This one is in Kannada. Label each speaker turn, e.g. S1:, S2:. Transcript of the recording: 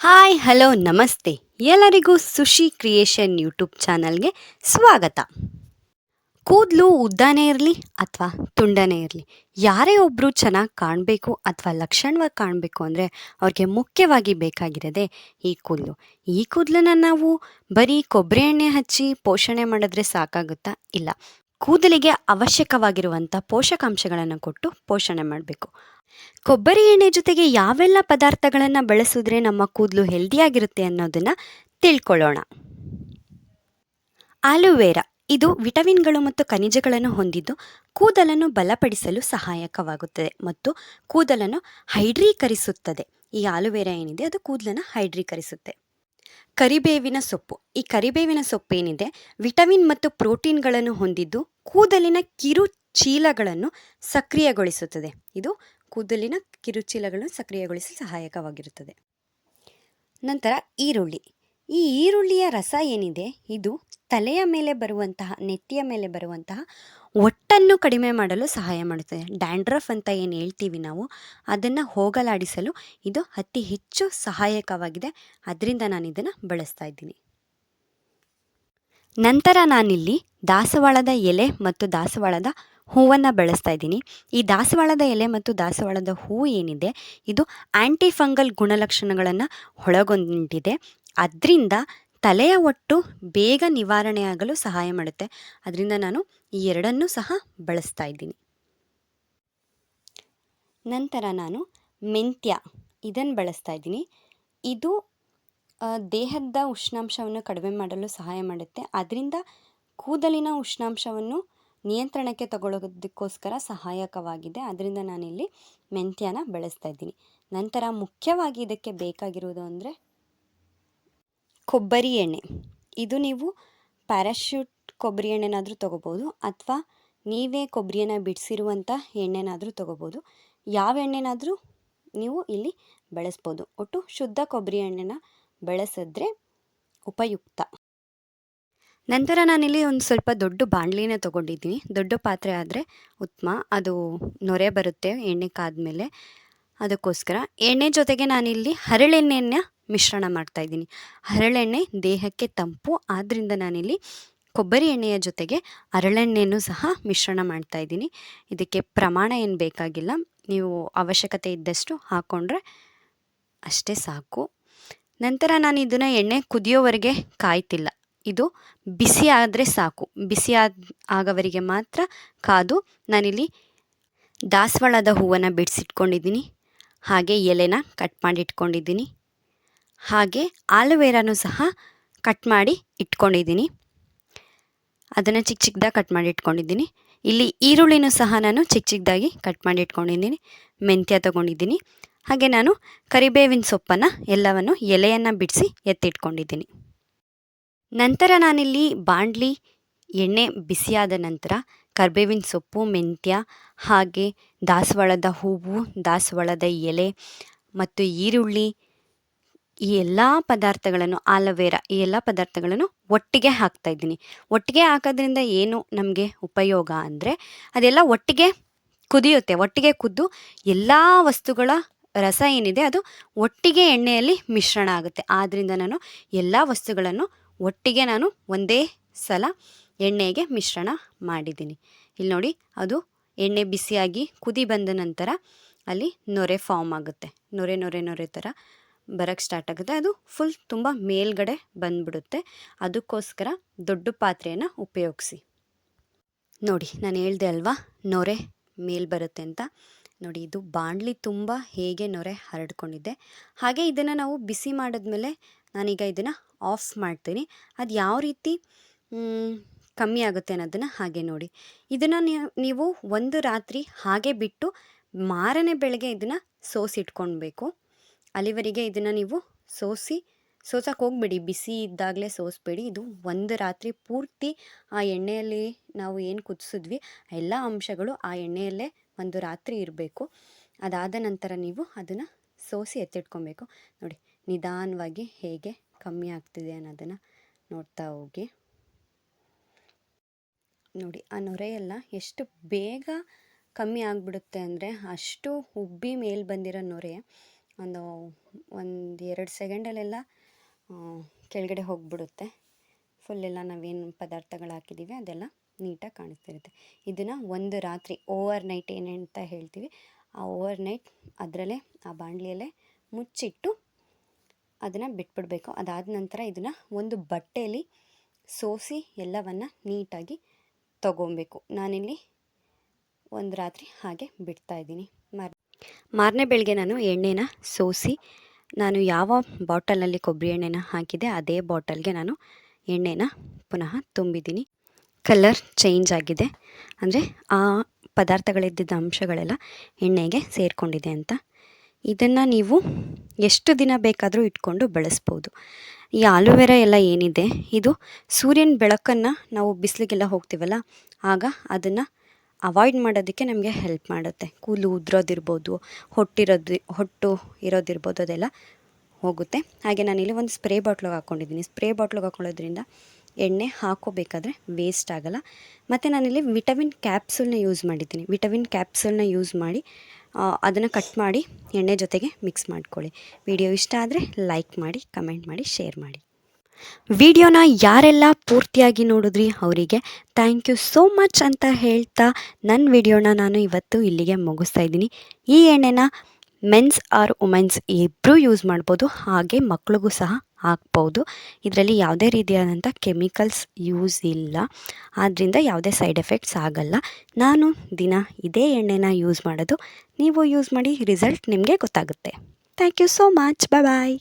S1: ಹಾಯ್, ಹಲೋ, ನಮಸ್ತೆ. ಎಲ್ಲರಿಗೂ ಸುಶಿ ಕ್ರಿಯೇಷನ್ ಯೂಟ್ಯೂಬ್ ಚಾನಲ್ಗೆ ಸ್ವಾಗತ. ಕೂದಲು ಉದ್ದಾನೇ ಇರಲಿ ಅಥವಾ ತುಂಡನೇ ಇರಲಿ, ಯಾರೇ ಒಬ್ಬರು ಚೆನ್ನಾಗಿ ಕಾಣಬೇಕು ಅಥವಾ ಲಕ್ಷಣವಾಗಿ ಕಾಣಬೇಕು ಅಂದರೆ ಅವ್ರಿಗೆ ಮುಖ್ಯವಾಗಿ ಬೇಕಾಗಿರೋದೇ ಈ ಕೂದಲು. ಈ ಕೂದಲನ್ನ ನಾವು ಬರೀ ಕೊಬ್ಬರಿ ಎಣ್ಣೆ ಹಚ್ಚಿ ಪೋಷಣೆ ಮಾಡಿದ್ರೆ ಸಾಕಾಗುತ್ತಾ ಇಲ್ಲ? ಕೂದಲಿಗೆ ಅವಶ್ಯಕವಾಗಿರುವಂಥ ಪೋಷಕಾಂಶಗಳನ್ನು ಕೊಟ್ಟು ಪೋಷಣೆ ಮಾಡಬೇಕು. ಕೊಬ್ಬರಿ ಎಣ್ಣೆ ಜೊತೆಗೆ ಯಾವೆಲ್ಲ ಪದಾರ್ಥಗಳನ್ನು ಬಳಸಿದ್ರೆ ನಮ್ಮ ಕೂದಲು ಹೆಲ್ದಿಯಾಗಿರುತ್ತೆ ಅನ್ನೋದನ್ನು ತಿಳ್ಕೊಳ್ಳೋಣ. ಆಲೋವೆರಾ ಇದು ವಿಟಮಿನ್ಗಳು ಮತ್ತು ಖನಿಜಗಳನ್ನು ಹೊಂದಿದ್ದು ಕೂದಲನ್ನು ಬಲಪಡಿಸಲು ಸಹಾಯಕವಾಗುತ್ತದೆ ಮತ್ತು ಕೂದಲನ್ನು ಹೈಡ್ರೀಕರಿಸುತ್ತದೆ. ಈ ಆಲೋವೆರಾ ಏನಿದೆ ಅದು ಕೂದಲನ್ನು ಹೈಡ್ರೀಕರಿಸುತ್ತೆ. ಕರಿಬೇವಿನ ಸೊಪ್ಪು. ಈ ಕರಿಬೇವಿನ ಸೊಪ್ಪೇನಿದೆ, ವಿಟಮಿನ್ ಮತ್ತು ಪ್ರೋಟೀನ್ಗಳನ್ನು ಹೊಂದಿದ್ದು ಕೂದಲಿನ ಕಿರು ಚೀಲಗಳನ್ನು ಸಕ್ರಿಯಗೊಳಿಸುತ್ತದೆ. ಇದು ಕೂದಲಿನ ಕಿರುಚೀಲಗಳನ್ನು ಸಕ್ರಿಯಗೊಳಿಸಲು ಸಹಾಯಕವಾಗಿರುತ್ತದೆ. ನಂತರ ಈರುಳ್ಳಿ. ಈ ಈರುಳ್ಳಿಯ ರಸ ಏನಿದೆ? ಇದು ತಲೆಯ ಮೇಲೆ ಬರುವಂತಹ, ನೆತ್ತಿಯ ಮೇಲೆ ಬರುವಂತಹ ಒಟ್ಟನ್ನು ಕಡಿಮೆ ಮಾಡಲು ಸಹಾಯ ಮಾಡುತ್ತದೆ. ಡ್ಯಾಂಡ್ರಫ್ ಅಂತ ಏನು ಹೇಳ್ತೀವಿ ನಾವು, ಅದನ್ನು ಹೋಗಲಾಡಿಸಲು ಇದು ಅತಿ ಹೆಚ್ಚು ಸಹಾಯಕವಾಗಿದೆ. ಅದರಿಂದ ನಾನು ಇದನ್ನು ಬಳಸ್ತಾ ಇದ್ದೀನಿ. ನಂತರ ನಾನಿಲ್ಲಿ ದಾಸವಾಳದ ಎಲೆ ಮತ್ತು ದಾಸವಾಳದ ಹೂವನ್ನು ಬಳಸ್ತಾ ಇದ್ದೀನಿ. ಈ ದಾಸವಾಳದ ಎಲೆ ಮತ್ತು ದಾಸವಾಳದ ಹೂವು ಏನಿದೆ, ಇದು ಆ್ಯಂಟಿಫಂಗಲ್ ಗುಣಲಕ್ಷಣಗಳನ್ನು ಒಳಗೊಂಡಿದೆ. ಅದರಿಂದ ತಲೆಯ ಒಟ್ಟು ಬೇಗ ನಿವಾರಣೆಯಾಗಲು ಸಹಾಯ ಮಾಡುತ್ತೆ. ಅದರಿಂದ ನಾನು ಈ ಎರಡನ್ನೂ ಸಹ ಬಳಸ್ತಾ ಇದ್ದೀನಿ. ನಂತರ ನಾನು ಮೆಂತ್ಯ ಇದನ್ನು ಬಳಸ್ತಾ ಇದ್ದೀನಿ. ಇದು ದೇಹದ ಉಷ್ಣಾಂಶವನ್ನು ಕಡಿಮೆ ಮಾಡಲು ಸಹಾಯ ಮಾಡುತ್ತೆ. ಅದರಿಂದ ಕೂದಲಿನ ಉಷ್ಣಾಂಶವನ್ನು ನಿಯಂತ್ರಣಕ್ಕೆ ತಗೊಳ್ಳೋದಕ್ಕೋಸ್ಕರ ಸಹಾಯಕವಾಗಿದೆ. ಅದರಿಂದ ನಾನಿಲ್ಲಿ ಮೆಂತ್ಯನ ಬಳಸ್ತಾ ಇದ್ದೀನಿ. ನಂತರ ಮುಖ್ಯವಾಗಿ ಇದಕ್ಕೆ ಬೇಕಾಗಿರುವುದು ಅಂದರೆ ಕೊಬ್ಬರಿ ಎಣ್ಣೆ. ಇದು ನೀವು ಪ್ಯಾರಾಶೂಟ್ ಕೊಬ್ಬರಿ ಎಣ್ಣೆನಾದರೂ ತೊಗೋಬೋದು ಅಥವಾ ನೀವೇ ಕೊಬ್ಬರಿಯನ್ನು ಬಿಡಿಸಿರುವಂಥ ಎಣ್ಣೆನಾದರೂ ತೊಗೋಬೋದು. ಯಾವ ಎಣ್ಣೆನಾದರೂ ನೀವು ಇಲ್ಲಿ ಬಳಸ್ಬೋದು. ಒಟ್ಟು ಶುದ್ಧ ಕೊಬ್ಬರಿ ಎಣ್ಣೆನ ಬಳಸಿದ್ರೆ ಉಪಯುಕ್ತ. ನಂತರ ನಾನಿಲ್ಲಿ ಒಂದು ಸ್ವಲ್ಪ ದೊಡ್ಡ ಬಾಣಲಿನ ತೊಗೊಂಡಿದ್ದೀನಿ. ದೊಡ್ಡ ಪಾತ್ರೆ ಆದರೆ ಉತ್ತಮ ಅದು ನೊರೆ ಬರುತ್ತೆ ಎಣ್ಣೆ ಕಾದ ಮೇಲೆ ಅದಕ್ಕೋಸ್ಕರ ಎಣ್ಣೆ ಜೊತೆಗೆ ನಾನಿಲ್ಲಿ ಹರಳೆಣ್ಣೆಯನ್ನು ಮಿಶ್ರಣ ಮಾಡ್ತಾಯಿದ್ದೀನಿ ಹರಳೆಣ್ಣೆ ದೇಹಕ್ಕೆ ತಂಪು ಆದ್ದರಿಂದ ನಾನಿಲ್ಲಿ ಕೊಬ್ಬರಿ ಎಣ್ಣೆಯ ಜೊತೆಗೆ ಹರಳೆಣ್ಣೆಯನ್ನು ಸಹ ಮಿಶ್ರಣ ಮಾಡ್ತಾಯಿದ್ದೀನಿ ಇದಕ್ಕೆ ಪ್ರಮಾಣ ಏನು ಬೇಕಾಗಿಲ್ಲ. ನೀವು ಅವಶ್ಯಕತೆ ಇದ್ದಷ್ಟು ಹಾಕ್ಕೊಂಡ್ರೆ ಅಷ್ಟೇ ಸಾಕು. ನಂತರ ನಾನು ಇದನ್ನು ಎಣ್ಣೆ ಕುದಿಯೋವರೆಗೆ ಕಾಯ್ತಿಲ್ಲ. ಇದು ಬಿಸಿ ಆದರೆ ಸಾಕು. ಬಿಸಿ ಆದ, ಆಗವರಿಗೆ ಮಾತ್ರ ಕಾದು ನಾನಿಲ್ಲಿ ದಾಸವಾಳದ ಹೂವನ್ನು ಬಿಡಿಸಿಟ್ಕೊಂಡಿದ್ದೀನಿ. ಹಾಗೆ ಎಲೆನ ಕಟ್ ಮಾಡಿ ಇಟ್ಕೊಂಡಿದ್ದೀನಿ. ಹಾಗೆ ಆಲುವೇರಾನು ಸಹ ಕಟ್ ಮಾಡಿ ಇಟ್ಕೊಂಡಿದ್ದೀನಿ. ಅದನ್ನು ಚಿಕ್ಕ ಚಿಕ್ಕದಾಗಿ ಕಟ್ ಮಾಡಿ ಇಟ್ಕೊಂಡಿದ್ದೀನಿ. ಇಲ್ಲಿ ಈರುಳ್ಳಿನೂ ಸಹ ನಾನು ಚಿಕ್ಕ ಚಿಕ್ಕದಾಗಿ ಕಟ್ ಮಾಡಿ ಇಟ್ಕೊಂಡಿದ್ದೀನಿ. ಮೆಂತ್ಯ ತೊಗೊಂಡಿದ್ದೀನಿ. ಹಾಗೆ ನಾನು ಕರಿಬೇವಿನ ಸೊಪ್ಪನ್ನು ಎಲ್ಲವನ್ನು ಎಲೆಯನ್ನು ಬಿಡಿಸಿ ಎತ್ತಿಟ್ಕೊಂಡಿದ್ದೀನಿ. ನಂತರ ನಾನಿಲ್ಲಿ ಬಾಣಲಿ ಎಣ್ಣೆ ಬಿಸಿಯಾದ ನಂತರ ಕರಿಬೇವಿನ ಸೊಪ್ಪು, ಮೆಂತ್ಯ, ಹಾಗೆ ದಾಸವಾಳದ ಹೂವು, ದಾಸವಾಳದ ಎಲೆ ಮತ್ತು ಈರುಳ್ಳಿ ಈ ಎಲ್ಲ ಪದಾರ್ಥಗಳನ್ನು, ಆಲೋವೆರಾ ಈ ಎಲ್ಲ ಪದಾರ್ಥಗಳನ್ನು ಒಟ್ಟಿಗೆ ಹಾಕ್ತಾ ಇದ್ದೀನಿ. ಒಟ್ಟಿಗೆ ಹಾಕೋದ್ರಿಂದ ಏನು ನಮಗೆ ಉಪಯೋಗ ಅಂದರೆ, ಅದೆಲ್ಲ ಒಟ್ಟಿಗೆ ಕುದಿಯುತ್ತೆ. ಒಟ್ಟಿಗೆ ಕುದ್ದು ಎಲ್ಲ ವಸ್ತುಗಳ ರಸ ಏನಿದೆ ಅದು ಒಟ್ಟಿಗೆ ಎಣ್ಣೆಯಲ್ಲಿ ಮಿಶ್ರಣ ಆಗುತ್ತೆ. ಆದ್ದರಿಂದ ನಾನು ಎಲ್ಲ ವಸ್ತುಗಳನ್ನು ಒಟ್ಟಿಗೆ ನಾನು ಒಂದೇ ಸಲ ಎಣ್ಣೆಗೆ ಮಿಶ್ರಣ ಮಾಡಿದ್ದೀನಿ. ಇಲ್ಲಿ ನೋಡಿ, ಅದು ಎಣ್ಣೆ ಬಿಸಿಯಾಗಿ ಕುದಿ ಬಂದ ನಂತರ ಅಲ್ಲಿ ನೊರೆ ಫಾರ್ಮ್ ಆಗುತ್ತೆ. ನೊರೆ ನೊರೆ ನೊರೆ ಥರ ಬರೋಕ್ಕೆ ಸ್ಟಾರ್ಟ್ ಆಗುತ್ತೆ. ಅದು ಫುಲ್ ತುಂಬ ಮೇಲ್ಗಡೆ ಬಂದ್ಬಿಡುತ್ತೆ. ಅದಕ್ಕೋಸ್ಕರ ದೊಡ್ಡ ಪಾತ್ರೆಯನ್ನು ಉಪಯೋಗಿಸಿ. ನೋಡಿ, ನಾನು ಹೇಳ್ದೆ ಅಲ್ವಾ, ನೊರೆ ಮೇಲ್ ಬರುತ್ತೆ ಅಂತ. ನೋಡಿ, ಇದು ಬಾಣಲಿ ತುಂಬ ಹೇಗೆ ನೊರೆ ಹರಡ್ಕೊಂಡಿದೆ. ಹಾಗೆ ಇದನ್ನು ನಾವು ಬಿಸಿ ಮಾಡಿದ್ಮೇಲೆ ನಾನೀಗ ಇದನ್ನು ಆಫ್ ಮಾಡ್ತೀನಿ. ಅದು ಯಾವ ರೀತಿ ಕಮ್ಮಿ ಆಗುತ್ತೆ ಅನ್ನೋದನ್ನು ಹಾಗೆ ನೋಡಿ. ಇದನ್ನು ನೀವು ಒಂದು ರಾತ್ರಿ ಹಾಗೆ ಬಿಟ್ಟು ಮಾರನೇ ಬೆಳಗ್ಗೆ ಇದನ್ನು ಸೋಸಿಟ್ಕೊಳ್ಬೇಕು ಅಲ್ಲಿವರೆಗೆ ಇದನ್ನು ನೀವು ಸೋಸಿ ಸೋಸಕ್ಕೆ ಹೋಗ್ಬೇಡಿ. ಬಿಸಿ ಇದ್ದಾಗಲೇ ಸೋಸಬೇಡಿ. ಇದು ಒಂದು ರಾತ್ರಿ ಪೂರ್ತಿ ಆ ಎಣ್ಣೆಯಲ್ಲಿ ನಾವು ಏನು ಕುದಿಸಿದ್ವಿ, ಎಲ್ಲ ಅಂಶಗಳು ಆ ಎಣ್ಣೆಯಲ್ಲೇ ಒಂದು ರಾತ್ರಿ ಇರಬೇಕು. ಅದಾದ ನಂತರ ನೀವು ಅದನ್ನು ಸೋಸಿ ಎತ್ತಿಟ್ಕೊಬೇಕು. ನೋಡಿ, ನಿಧಾನವಾಗಿ ಹೇಗೆ ಕಮ್ಮಿ ಆಗ್ತಿದೆ ಅನ್ನೋದನ್ನು ನೋಡ್ತಾ ಹೋಗಿ. ನೋಡಿ, ಆ ನೊರೆಯೆಲ್ಲ ಎಷ್ಟು ಬೇಗ ಕಮ್ಮಿ ಆಗಿಬಿಡುತ್ತೆ ಅಂದರೆ ಅಷ್ಟು ಉಬ್ಬಿ ಮೇಲೆ ಬಂದಿರೋ ನೊರೆ ಒಂದು ಒಂದು ಎರಡು ಸೆಕೆಂಡಲ್ಲೆಲ್ಲ ಕೆಳಗಡೆ ಹೋಗಿಬಿಡುತ್ತೆ. ಫುಲ್ ಎಲ್ಲ ನಾವೇನು ಪದಾರ್ಥಗಳು ಹಾಕಿದ್ದೀವಿ, ಅದೆಲ್ಲ ನೀಟಾಗಿ ಕಾಣಿಸ್ತಿರುತ್ತೆ. ಇದನ್ನು ಒಂದು ರಾತ್ರಿ ಓವರ್ ನೈಟ್ ಏನಂತ ಹೇಳ್ತೀವಿ. ಆ ಓವರ್ ನೈಟ್ ಅದರಲ್ಲೇ, ಆ ಬಾಣಲಿಯಲ್ಲೇ ಮುಚ್ಚಿಟ್ಟು ಅದನ್ನು ಬಿಟ್ಬಿಡಬೇಕು. ಅದಾದ ನಂತರ ಇದನ್ನು ಒಂದು ಬಟ್ಟೆಯಲ್ಲಿ ಸೋಸಿ ಎಲ್ಲವನ್ನು ನೀಟಾಗಿ ತಗೊಬೇಕು. ನಾನಿಲ್ಲಿ ಒಂದು ರಾತ್ರಿ ಹಾಗೆ ಬಿಡ್ತಾ ಇದ್ದೀನಿ. ಮಾರ್ ಮಾರನೇ ಬೆಳಗ್ಗೆ ನಾನು ಎಣ್ಣೆನ ಸೋಸಿ, ನಾನು ಯಾವ ಬಾಟಲಲ್ಲಿ ಕೊಬ್ಬರಿ ಎಣ್ಣೆನ ಹಾಕಿದೆ ಅದೇ ಬಾಟಲ್ಗೆ ನಾನು ಎಣ್ಣೆನ ಪುನಃ ತುಂಬಿದ್ದೀನಿ. ಕಲರ್ ಚೇಂಜ್ ಆಗಿದೆ. ಅಂದರೆ ಆ ಪದಾರ್ಥಗಳಿದ್ದ ಅಂಶಗಳೆಲ್ಲ ಎಣ್ಣೆಗೆ ಸೇರಿಕೊಂಡಿದೆ ಅಂತ. ಇದನ್ನು ನೀವು ಎಷ್ಟು ದಿನ ಬೇಕಾದರೂ ಇಟ್ಕೊಂಡು ಬಳಸ್ಬೋದು. ಈ ಆಲೋವೆರಾ ಎಲ್ಲ ಏನಿದೆ, ಇದು ಸೂರ್ಯನ ಬೆಳಕನ್ನು ನಾವು ಬಿಸಿಲಿಗೆಲ್ಲ ಹೋಗ್ತೀವಲ್ಲ, ಆಗ ಅದನ್ನು ಅವಾಯ್ಡ್ ಮಾಡೋದಕ್ಕೆ ನಮಗೆ ಹೆಲ್ಪ್ ಮಾಡುತ್ತೆ. ಕೂದಲು ಉದ್ರೋದಿರ್ಬೋದು, ಹೊಟ್ಟಿರೋದು, ಹೊಟ್ಟು ಇರೋದಿರ್ಬೋದು, ಅದೆಲ್ಲ ಹೋಗುತ್ತೆ. ಹಾಗೆ ನಾನಿಲ್ಲಿ ಒಂದು ಸ್ಪ್ರೇ ಬಾಟ್ಲಿಗೆ ಹಾಕ್ಕೊಂಡಿದ್ದೀನಿ ಸ್ಪ್ರೇ ಬಾಟ್ಲಿಗೆ ಹಾಕ್ಕೊಳ್ಳೋದ್ರಿಂದ ಎಣ್ಣೆ ಹಾಕೋಬೇಕಾದ್ರೆ ವೇಸ್ಟ್ ಆಗೋಲ್ಲ. ಮತ್ತು ನಾನಿಲ್ಲಿ ವಿಟಮಿನ್ ಕ್ಯಾಪ್ಸೂಲ್ನ ಯೂಸ್ ಮಾಡಿದ್ದೀನಿ. ವಿಟಮಿನ್ ಕ್ಯಾಪ್ಸೂಲ್ನ ಯೂಸ್ ಮಾಡಿ ಅದನ್ನು ಕಟ್ ಮಾಡಿ ಎಣ್ಣೆ ಜೊತೆಗೆ ಮಿಕ್ಸ್ ಮಾಡ್ಕೊಳ್ಳಿ. ವಿಡಿಯೋ ಇಷ್ಟ ಆದರೆ ಲೈಕ್ ಮಾಡಿ ಕಮೆಂಟ್ ಮಾಡಿ ಶೇರ್ ಮಾಡಿ. ವಿಡಿಯೋನ ಯಾರೆಲ್ಲ ಪೂರ್ತಿಯಾಗಿ ನೋಡಿದ್ರಿ ಅವರಿಗೆ ಥ್ಯಾಂಕ್ ಯು ಸೋ ಮಚ್ ಅಂತ ಹೇಳ್ತಾ ನನ್ನ ವಿಡಿಯೋನ ನಾನು ಇವತ್ತು ಇಲ್ಲಿಗೆ ಮುಗಿಸ್ತಾ ಇದ್ದೀನಿ. ಈ ಎಣ್ಣೆನ ಮೆನ್ಸ್ ಆರ್ ವುಮೆನ್ಸ್ ಇಬ್ಬರೂ ಯೂಸ್ ಮಾಡ್ಬೋದು, ಹಾಗೆ ಮಕ್ಳಿಗೂ ಸಹ ಹಾಕ್ಬೋದು. ಇದರಲ್ಲಿ ಯಾವುದೇ ರೀತಿಯಾದಂಥ ಕೆಮಿಕಲ್ಸ್ ಯೂಸ್ ಇಲ್ಲ. ಆದ್ದರಿಂದ ಯಾವುದೇ ಸೈಡ್ ಎಫೆಕ್ಟ್ಸ್ ಆಗಲ್ಲ. ನಾನು ದಿನ ಇದೇ ಎಣ್ಣೆನ ಯೂಸ್ ಮಾಡೋದು, ನೀವು ಯೂಸ್ ಮಾಡಿ ರಿಸಲ್ಟ್ ನಿಮಗೆ ಗೊತ್ತಾಗುತ್ತೆ. Thank you so much bye bye